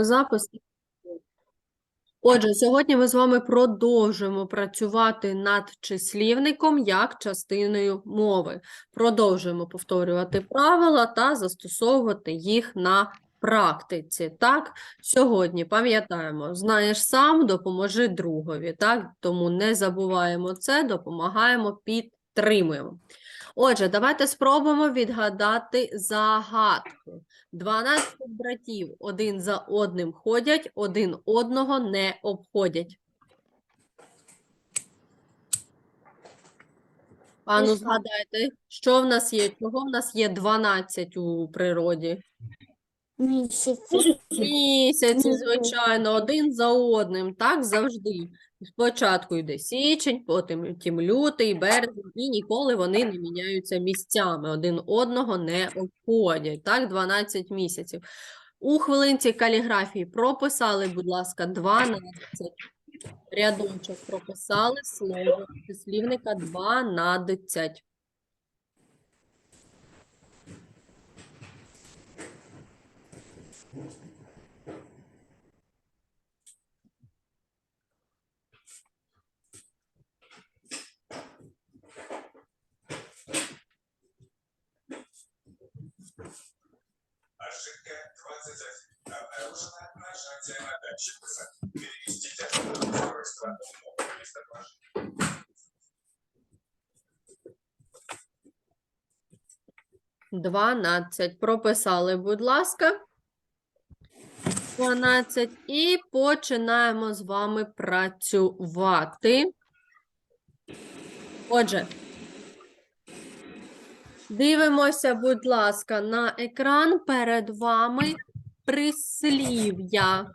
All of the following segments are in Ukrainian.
Запис. Отже, сьогодні ми з вами продовжуємо працювати над числівником як частиною мови. Продовжуємо повторювати правила та застосовувати їх на практиці. Так, сьогодні пам'ятаємо, знаєш сам, допоможи другові. Так, тому не забуваємо це, допомагаємо, підтримуємо. Отже, давайте спробуємо відгадати загадку. 12 братів один за одним ходять, один одного не обходять. Ану, згадайте, що в нас є? Чого в нас є 12 у природі? Місяці. Місяці, звичайно, один за одним, так завжди. Спочатку йде січень, потім тім лютий, березень, і ніколи вони не міняються місцями, один одного не обходять, так, 12 місяців. У хвилинці каліграфії прописали, будь ласка, 12 рядочок, прописали слово числівника 12. Ошибка 21. Обнаружена нажатие на датчик высоты. Переместите устройство в новое местоположение. 12. Прописали, будь ласка. 12. І починаємо з вами працювати. Отже, дивимося, будь ласка, на екран перед вами прислів'я.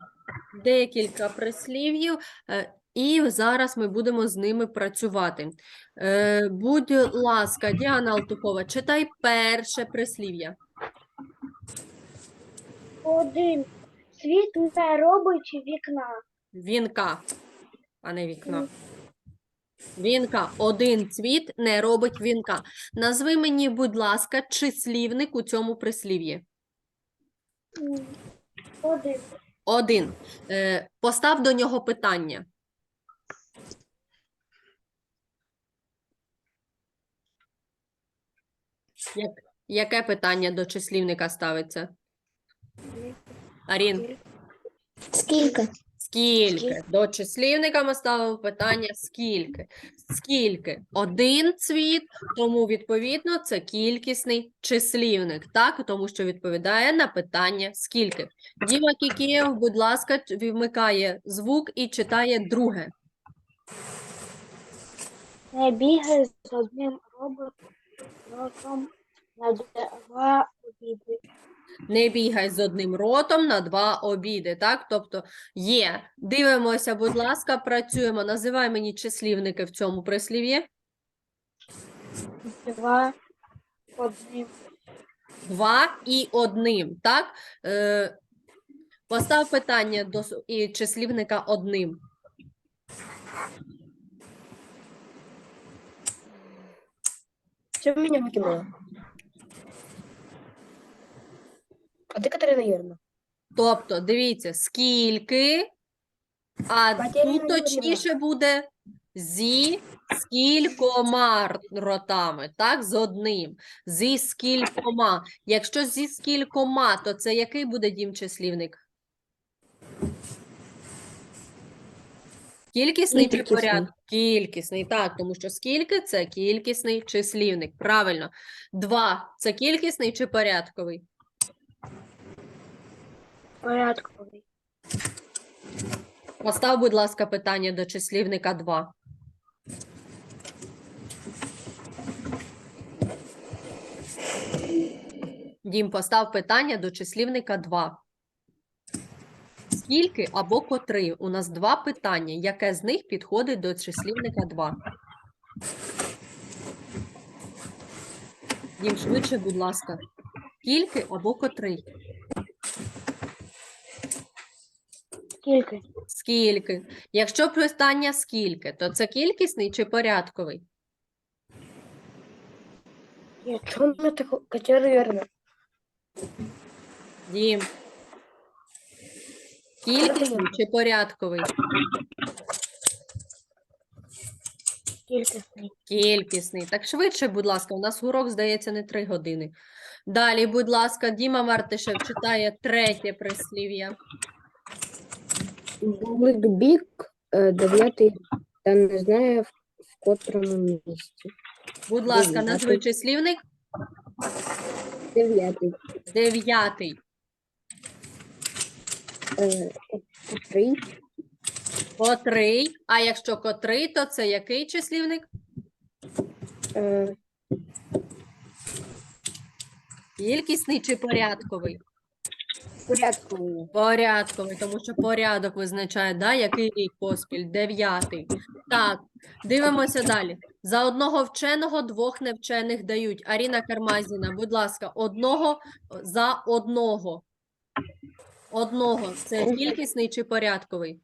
Декілька прислів'їв. е, І зараз ми будемо з ними працювати. Е, Будь ласка, Діана Алтухова, читай перше прислів'я. Один світ не робить вікна. Вінка, а не вікна. Вінка. Один цвіт не робить вінка. Назви мені, будь ласка, числівник у цьому прислів'ї. Один. Один. Е, постав до нього питання. Як, яке питання до числівника ставиться? Арін? Скільки? Скільки? Скільки? До числівника ми ставимо питання скільки. Скільки? Один цвіт, тому відповідно це кількісний числівник, так? Тому що відповідає на питання скільки. Діма Кікієв, будь ласка, вмикає звук і читає друге. Не бігай з одним роботом на два обіди. Не бігай з одним ротом на два обіди, так? Тобто є. Дивимося, будь ласка, працюємо. Називай мені числівники в цьому прислів'ї. Два одним. Два і одним, так? Е, постав питання до і числівника одним. Что меня выкинуло? А ты, Катерина Юрьевна? Тобто, дивіться, скільки, а Катерина тут точніше буде зі скількома ротами, так? З одним. Зі скількома. Якщо зі скількома, то це який буде дім числівник? Кількісний чи Кількісний. поряд? Кількісний, так, тому що скільки це кількісний числівник. Правильно. Два це кількісний чи порядковий? Порядковий. Постав, будь ласка, питання до числівника 2. Дім, постав питання до числівника 2. Скільки або котрий? У нас два питання. Яке з них підходить до числівника 2? Дім, швидше, будь ласка. Скільки або котрий? Скільки? Скільки? Якщо питання скільки, то це кількісний чи порядковий? Якщо не так, Катерина Юрьевна, Дім, Кількісний чи порядковий? Кількісний. Кількісний. Так швидше, будь ласка, у нас урок, здається, не три години. Далі, будь ласка, Діма Мартишев читає третє прислів'я. Бублик бік е, дев'ятий та не знає в, котрому місці. Будь ласка, Дев'ятий. назви числівник. Дев'ятий. Дев'ятий. Е, котрий. Котрий. А якщо котрий, то це який числівник? Е, Кількісний чи порядковий? Порядковий. Порядковий, тому що порядок визначає, да, який рік поспіль, дев'ятий. Так, дивимося далі. За одного вченого двох невчених дають. Аріна Кармазіна, будь ласка, одного за одного. Одного. Це кількісний чи порядковий?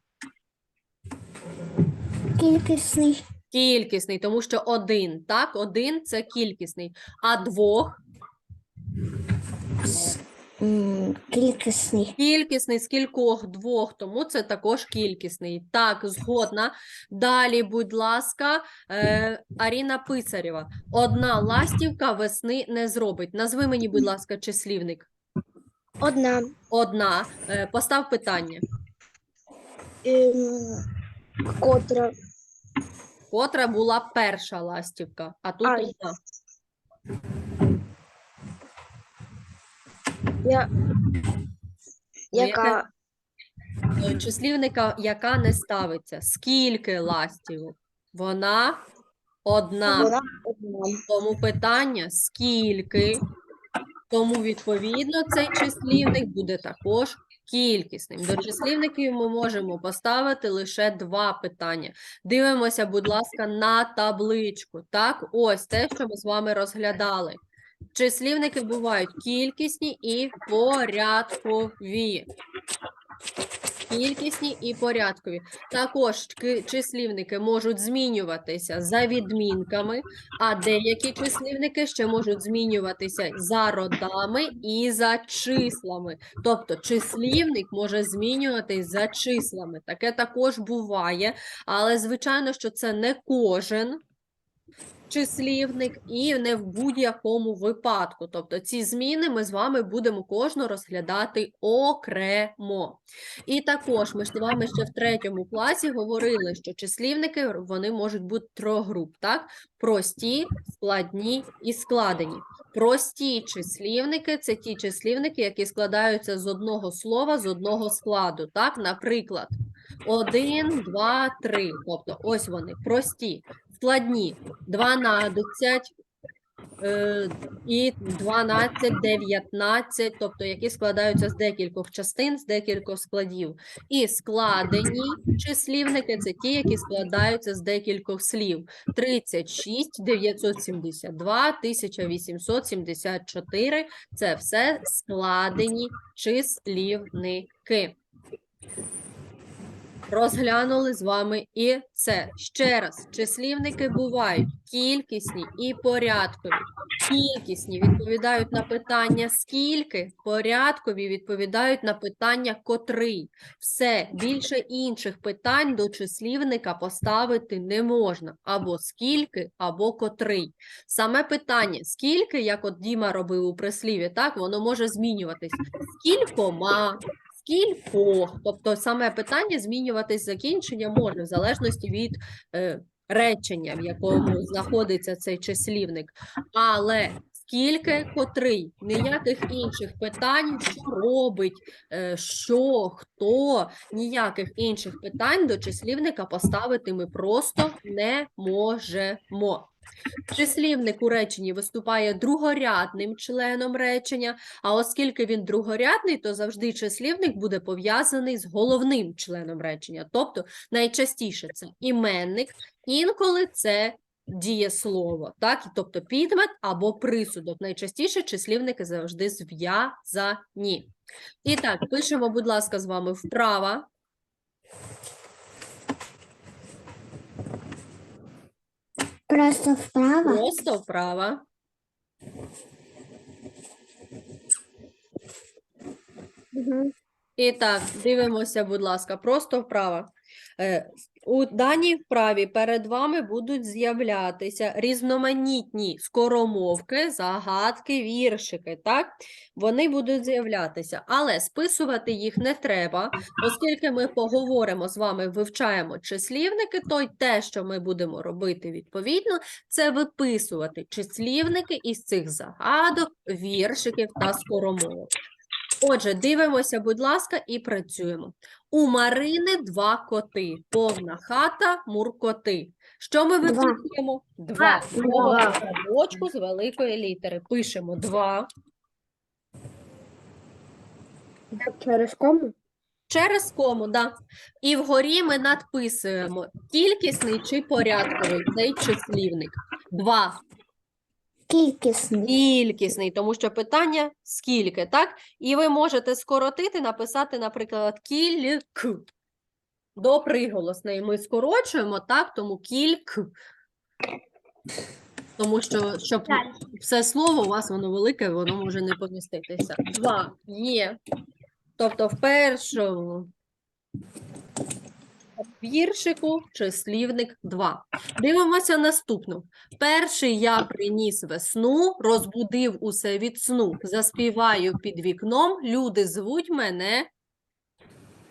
Кількісний. Кількісний, тому що один, так, один це кількісний, а двох Кількісний. Кількісний з кількох двох, тому це також кількісний. Так, згодна. Далі, будь ласка, е, Аріна Писарєва. Одна ластівка весни не зробить. Назви мені, будь ласка, числівник. Одна. Одна. Е, постав питання. Ем, котра. Котра була перша ластівка, а тут Ай. одна. Я... Ну, Яка? Е, Числівника, яка не ставиться. Скільки ластівок? Вона одна. Вона одна. Тому питання скільки, тому відповідно цей числівник буде також кількісним. До числівників ми можемо поставити лише два питання. Дивимося, будь ласка, на табличку. Так, ось те, що ми з вами розглядали. Числівники бувають кількісні і порядкові. Кількісні і порядкові. Також числівники можуть змінюватися за відмінками, а деякі числівники ще можуть змінюватися за родами і за числами. Тобто числівник може змінюватись за числами. Таке також буває, але звичайно, що це не кожен числівник і не в будь-якому випадку. Тобто ці зміни ми з вами будемо кожну розглядати окремо. І також ми з вами ще в третьому класі говорили, що числівники вони можуть бути трьох груп, так? Прості, складні і складені. Прості числівники це ті числівники, які складаються з одного слова, з одного складу. Так, наприклад, один, два, три. Тобто, ось вони прості, складні 12, е, і 12, 19, тобто які складаються з декількох частин, з декількох складів. І складені числівники це ті, які складаються з декількох слів. 36, 972, 1874 – це все складені числівники. Розглянули з вами і це. Ще раз, числівники бувають кількісні і порядкові. Кількісні відповідають на питання скільки, порядкові відповідають на питання котрий. Все, більше інших питань до числівника поставити не можна. Або скільки, або котрий. Саме питання скільки, як от Діма робив у прислів'ї, так, воно може змінюватись. Скількома, скількох. Тобто саме питання змінюватись закінчення може в залежності від е, речення, в якому знаходиться цей числівник. Але скільки, котрий, ніяких інших питань, що робить, е, що, хто, ніяких інших питань до числівника поставити ми просто не можемо. Числівник у реченні виступає другорядним членом речення, а оскільки він другорядний, то завжди числівник буде пов'язаний з головним членом речення. Тобто найчастіше це іменник, інколи це дієслово, так? Тобто підмет або присудок. Найчастіше числівники завжди зв'язані. І так, пишемо, будь ласка, з вами вправа. Просто вправо. Просто вправо. Угу. І так, дивимося, будь ласка, просто вправо. Е, У даній вправі перед вами будуть з'являтися різноманітні скоромовки, загадки, віршики, так? Вони будуть з'являтися, але списувати їх не треба, оскільки ми поговоримо з вами, вивчаємо числівники, то й те, що ми будемо робити відповідно, це виписувати числівники із цих загадок, віршиків та скоромовок. Отже, дивимося, будь ласка, і працюємо. У Марини два коти. Повна хата, муркоти. Що ми Два. виписуємо? Два. Два. В з великої літери. Пишемо два. Через кому? Через кому, да. І вгорі ми надписуємо кількісний чи порядковий цей числівник. Два. Кількісний. Кількісний, тому що питання скільки, так? І ви можете скоротити, написати, наприклад, кільк. До приголосної ми скорочуємо, так? Тому кільк. Тому що, щоб все слово у вас воно велике, воно може не поміститися. Два є. Тобто в першому віршику числівник 2. Дивимося наступну. Перший я приніс весну, розбудив усе від сну, заспіваю під вікном, люди звуть мене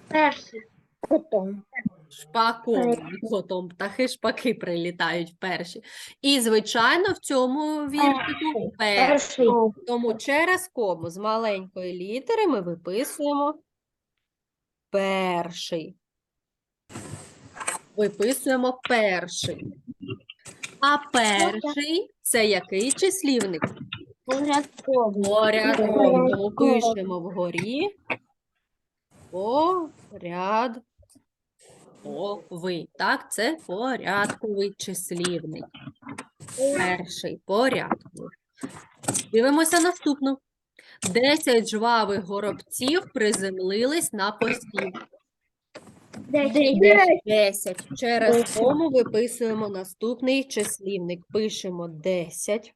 Перший. Котом. шпаком. Котом птахи шпаки прилітають перші. І, звичайно, в цьому віршику перший. Тому через кому з маленької літери ми виписуємо перший. Виписуємо перший. А перший це який числівник? Порядковий. Порядковий. Пишемо вгорі. Порядковий. Так, це порядковий числівник. Перший порядковий. Дивимося наступну. Десять жвавих горобців приземлились на посів. Десять. Через кому виписуємо наступний числівник. Пишемо 10.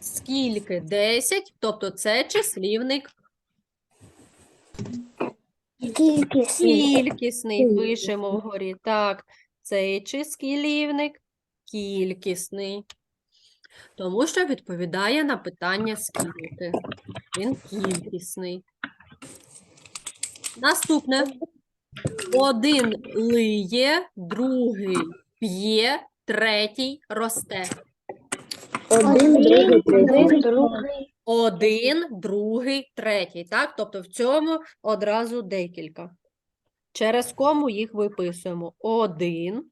Скільки 10, тобто це числівник Кількісний. кількісний. Пишемо вгорі. Так, цей числівник кількісний. Тому що відповідає на питання скільки. Він кількісний. Наступне. Один лиє, другий п'є, третій росте. Один, другий, третій. Один, другий, третій. Так? Тобто в цьому одразу декілька. Через кому їх виписуємо. Один,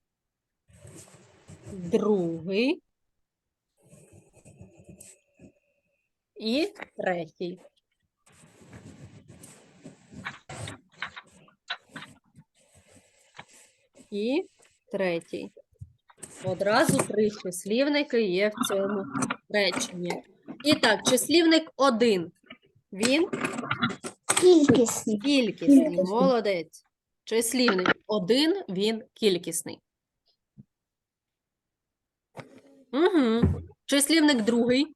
другий і третій. І третій. Одразу три числівники є в цьому реченні. І так, числівник один. Він Кількісний. кількісний. Молодець. Числівник один, він кількісний. Угу. Числівник другий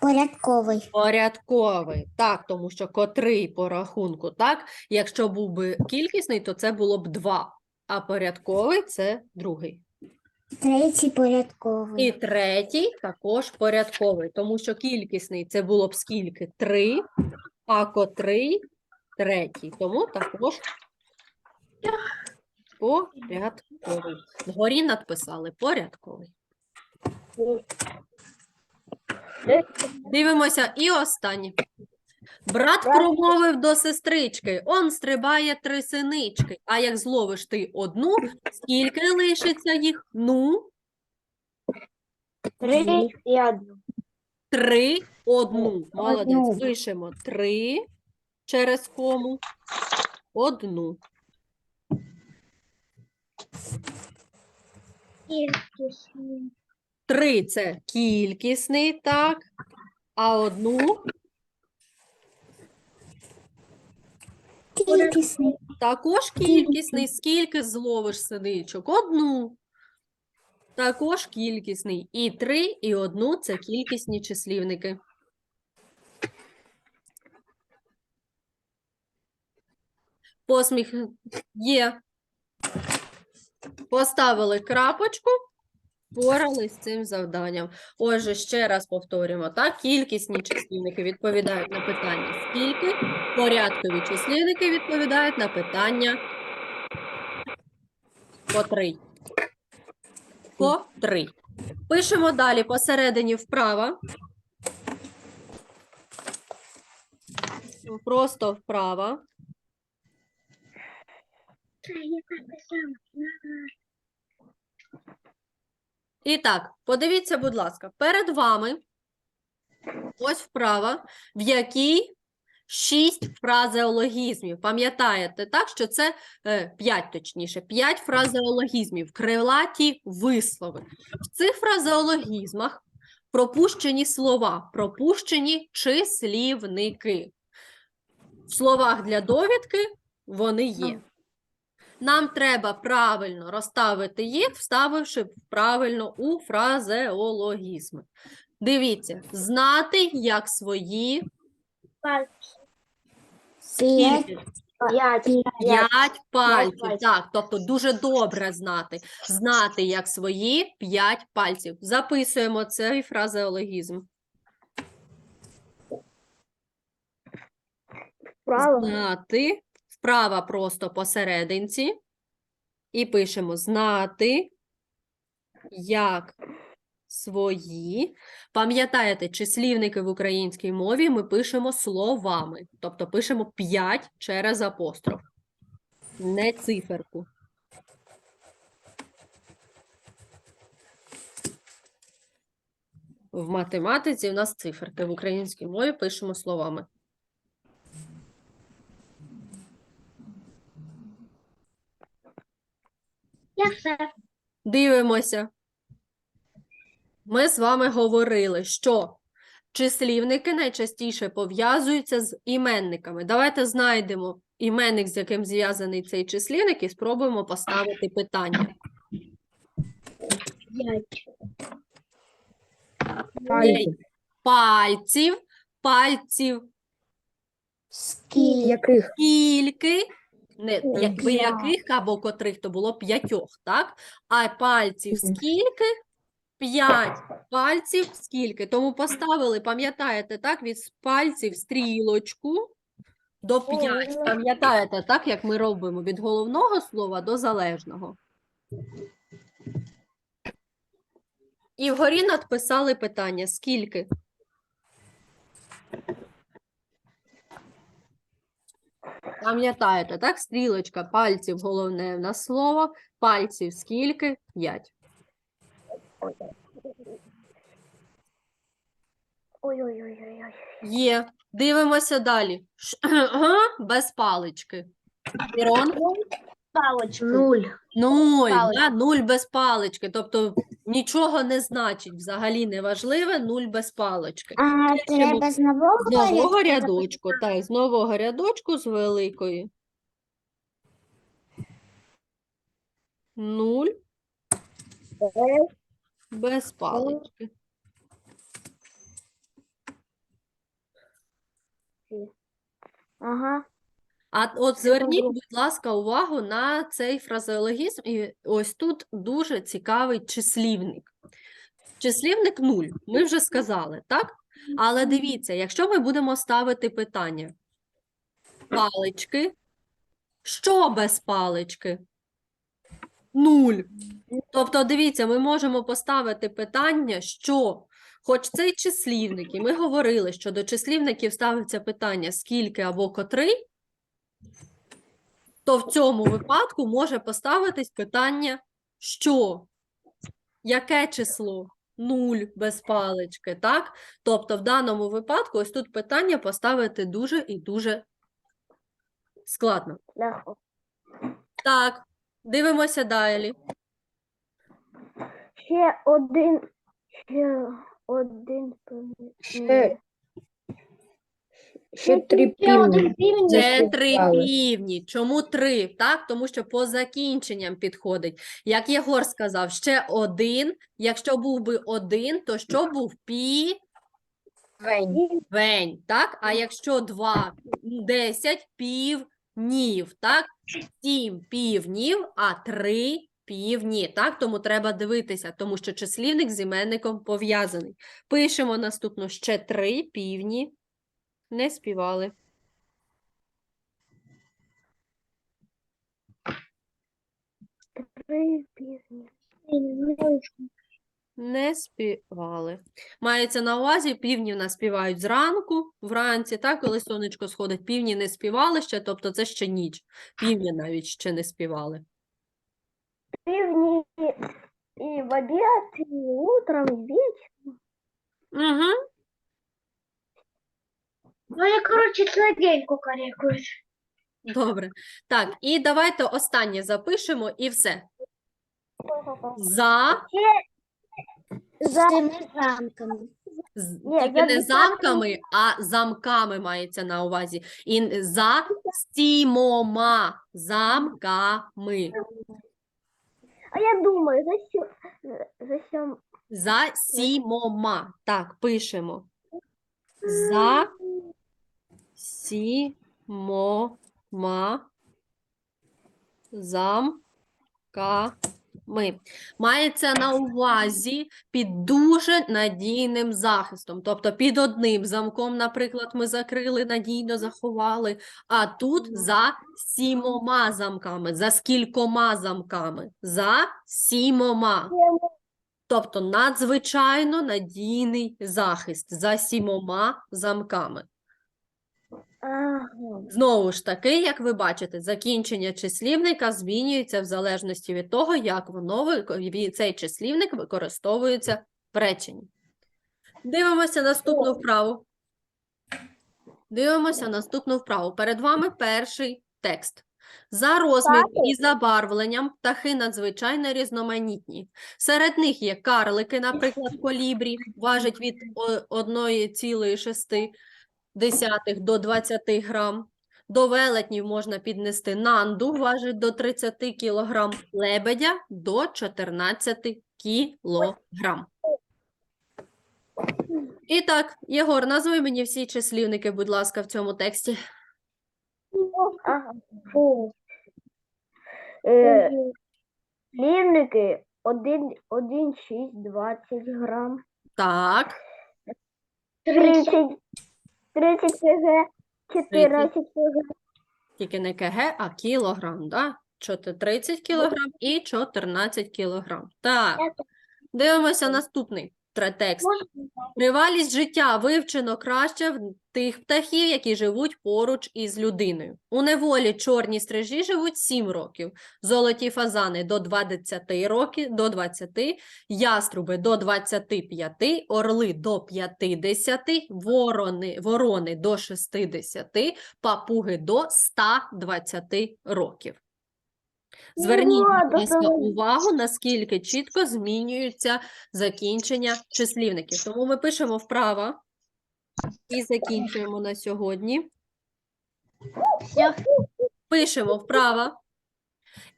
Порядковий. порядковий. Так, тому що котрий по рахунку, так? Якщо був би кількісний, то це було б два. А порядковий це другий. Третій порядковий. І третій також порядковий, тому що кількісний це було б скільки? Три, а котрий третій. Тому також порядковий. Вгорі надписали порядковий. Дивимося і останнє. Брат промовив до сестрички, он стрибає три синички, а як зловиш ти одну, скільки лишиться їх? Ну, Три і одну. Три, одну. Молодець. Пишемо три через кому. Одну. Кількісний. Три це кількісний, так. А одну кількісний. Також кількісний, скільки зловиш синичок? Одну. Також кількісний. І три, і одну це кількісні числівники. Посміх є. Поставили крапочку впорались з цим завданням. Отже, ще раз повторюємо, так? Кількісні числівники відповідають на питання скільки, порядкові числівники відповідають на питання котрий. Котрий. Пишемо далі посередині вправо. Просто вправо. І так, подивіться, будь ласка, перед вами ось вправа, в якій шість фразеологізмів. Пам'ятаєте, так, що це е, п'ять, точніше, п'ять фразеологізмів, крилаті вислови. В цих фразеологізмах пропущені слова, пропущені числівники. В словах для довідки вони є. Нам треба правильно розставити їх, вставивши правильно у фразеологізми. Дивіться, знати як свої П'ять. скільки? П'ять. Пальців. Так, тобто дуже добре знати. Знати як свої п'ять пальців. Записуємо цей фразеологізм. Знати. Вправа просто посерединці. І пишемо знати як свої. Пам'ятаєте, числівники в українській мові ми пишемо словами. Тобто пишемо 5 через апостроф. Не циферку. В математиці в нас циферки, в українській мові пишемо словами. Я все. Дивимося. Ми з вами говорили, що числівники найчастіше пов'язуються з іменниками. Давайте знайдемо іменник, з яким зв'язаний цей числівник, і спробуємо поставити питання. П'ять. Пальців. Пальців, пальців, Скільки? Яких? скільки, не, якби яких або котрих, то було п'ятьох, так? А пальців скільки? П'ять пальців скільки? Тому поставили, пам'ятаєте, так, від пальців стрілочку до п'ять. Пам'ятаєте, так, як ми робимо від головного слова до залежного. І вгорі надписали питання, скільки? Пам'ятаєте, так? Стрілочка, пальців, головне в нас слово. Пальців скільки? П'ять. Ой-ой-ой-ой. Є. Дивимося далі. Ш- Без палички. Ірон? Палочку. Нуль. Нуль, Палички. да? нуль без палички. Тобто нічого не значить, взагалі не важливе, нуль без палички. А треба з нового З нового рядочку, так, з нового рядочку з великої. Нуль без палички. Ага. А от зверніть, будь ласка, увагу на цей фразеологізм. І ось тут дуже цікавий числівник. Числівник нуль, ми вже сказали, так? Але дивіться, якщо ми будемо ставити питання палички, що без палички? Нуль. Тобто, дивіться, ми можемо поставити питання, що, хоч цей числівник, і ми говорили, що до числівників ставиться питання скільки або котрий, то в цьому випадку може поставитись питання що? Яке число? Нуль без палички, так? Тобто в даному випадку ось тут питання поставити дуже і дуже складно. Легко. Так, дивимося далі. Ще один. Ще один. Ще, ще три Ще півні. Це три півні. Чому три? Так, тому що по закінченням підходить. Як Єгор сказав, ще один. Якщо був би один, то що був пі? Вень. Вень, так? А якщо два, десять, півнів, так? Сім півнів, а три півні, так? Тому треба дивитися, тому що числівник з іменником пов'язаний. Пишемо наступно ще три півні. Не співали. Не співали. Мається на увазі, півні в нас співають зранку, вранці, так, коли сонечко сходить, півні не співали ще, тобто це ще ніч. Півні навіть ще не співали. Півні і в обід, і утром, і вечором. Угу. Ну, я, короче, целый день. Добре. Так, і давайте останнє запишемо і все. За, За замками. з- Ні, тільки за не замками, а замками мається на увазі. І за сімома замками. А я думаю, за що, за що За сімома. Так, пишемо. За сімома замками. Мається на увазі під дуже надійним захистом. Тобто під одним замком, наприклад, ми закрили, надійно заховали, а тут за сімома замками, за скількома замками, за сімома. Тобто надзвичайно надійний захист за сімома замками. Ага. Знову ж таки, як ви бачите, закінчення числівника змінюється в залежності від того, як воно цей числівник використовується в реченні. Дивимося наступну вправу. Дивимося наступну вправу. Перед вами перший текст. За розміром і забарвленням птахи надзвичайно різноманітні. Серед них є карлики, наприклад, колібрі, важать від о- 1,6 десятих до 20 грам. До велетнів можна піднести нанду, важить до 30 кілограм, лебедя до 14 кілограм. І так, Єгор, назви мені всі числівники, будь ласка, в цьому тексті. Е, Слівники 1, 1, 6, 20 грам. Так, 30, 30 кг, 14 кг. тільки не КГ, а кілограм, да? Чоти- 30 кілограм і 14 кілограм. Так, дивимося наступний текст. Тривалість життя вивчено краще в тих птахів, які живуть поруч із людиною. У неволі чорні стрижі живуть 7 років, золоті фазани до 20 років, до 20, яструби до 25, орли до 50, ворони, ворони до 60, папуги до 120 років. Зверніть, будь ласка, увагу, наскільки чітко змінюються закінчення числівників. Тому ми пишемо вправо і закінчуємо на сьогодні. Пишемо вправо.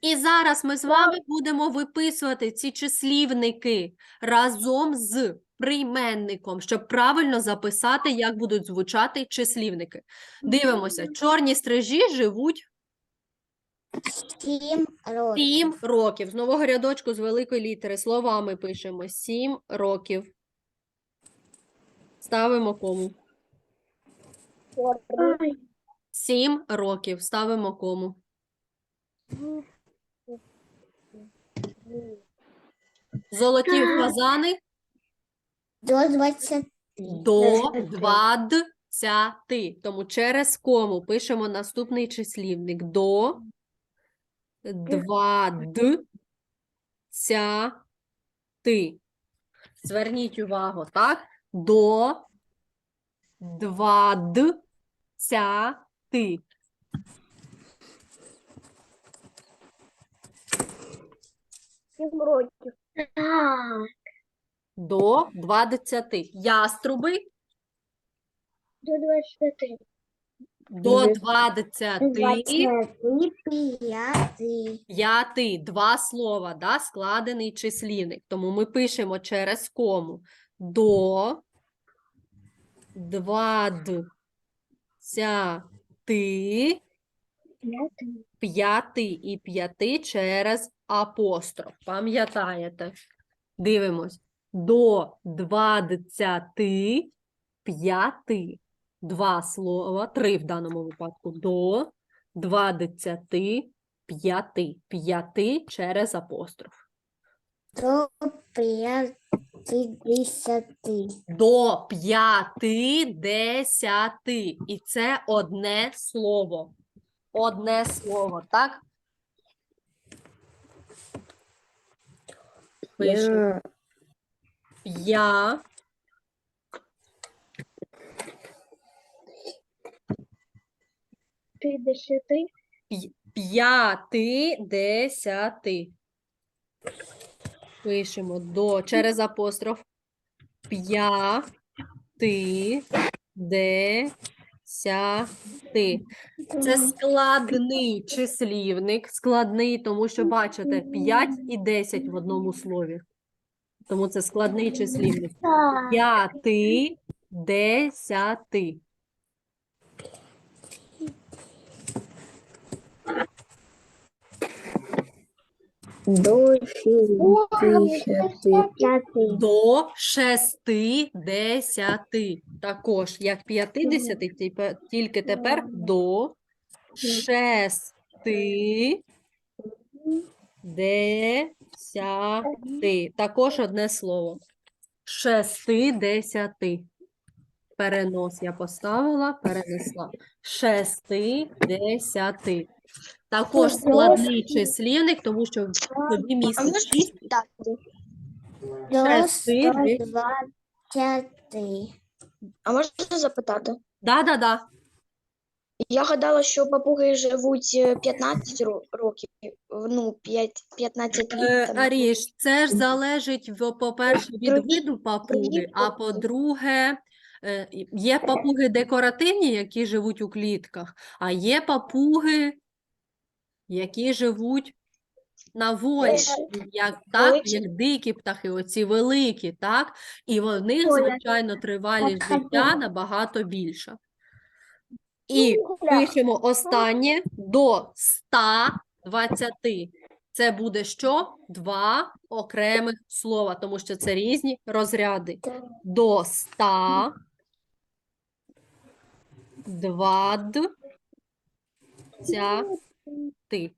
І зараз ми з вами будемо виписувати ці числівники разом з прийменником, щоб правильно записати, як будуть звучати числівники. Дивимося, чорні стрижі живуть Сім років. 7 років. З нового рядочку з великої літери словами пишемо 7 років. Ставимо кому. 7 років. Ставимо кому. Золоті фазани До 20. до 20. Тому через кому пишемо наступний числівник. До 20. Зверніть увагу, так? До 20. Сім років. Так. До 20. Яструби До 25. До Мгм. 20. П'ятий. П'ятий, два слова, да, складений числівник. Тому ми пишемо через кому до двадцяти п'яти і п'яти через апостроф. Пам'ятаєте? Дивимось. До двадцяти п'яти. Два слова, три в даному випадку. До двадцяти п'яти. П'яти через апостроф. До п'ятдесяти. До п'ятидесяти. І це одне слово. Одне слово, так? Пишемо. Я П'ятдесяти. п'ятидесяти. Пишемо до через апостроф. П'ятидесяти. Це складний числівник. Складний, тому що бачите 5 і 10 в одному слові. Тому це складний числівник. П'яти десяти. До шістдесяти. П'ятий. До шестидесяти. Також як п'ятидесяти, тіпе- тільки тепер до шести десяти. Також одне слово. Шестидесяти. Перенос я поставила, перенесла. Шестидесяти. Також складний числівник, тому що в собі містить шість Шести, двадцяти. А можна запитати? Да-да-да. Я гадала, що папуги живуть е, 15 ро- років, ну, 5, 15 літ. Е, там. Аріш, це ж залежить, в- по-перше, від Другі- виду папуги, другі а папуги. по-друге, е, є папуги декоративні, які живуть у клітках, а є папуги, які живуть на волі, як, так, як дикі птахи, оці великі, так? І в них, звичайно, тривалість життя набагато більша. І пишемо останнє до 120. Це буде що? Два окремих слова, тому що це різні розряди. До 100, двадцяти.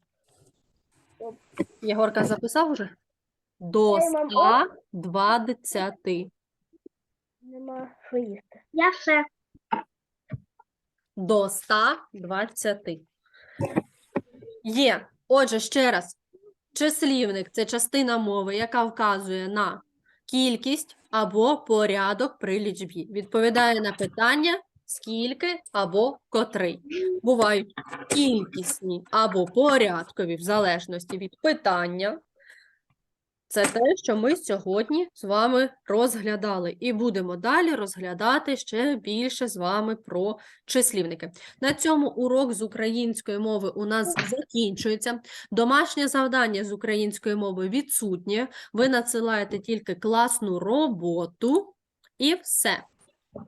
Єгорка записав уже? До Ей, мам, 120. Нема що їсти. Я все. до 120. Є. Отже, ще раз. Числівник це частина мови, яка вказує на кількість або порядок при лічбі. Відповідає на питання скільки або котрий. Бувають кількісні або порядкові, в залежності від питання. Це те, що ми сьогодні з вами розглядали. І будемо далі розглядати ще більше з вами про числівники. На цьому урок з української мови у нас закінчується. Домашнє завдання з української мови відсутнє. Ви надсилаєте тільки класну роботу і все.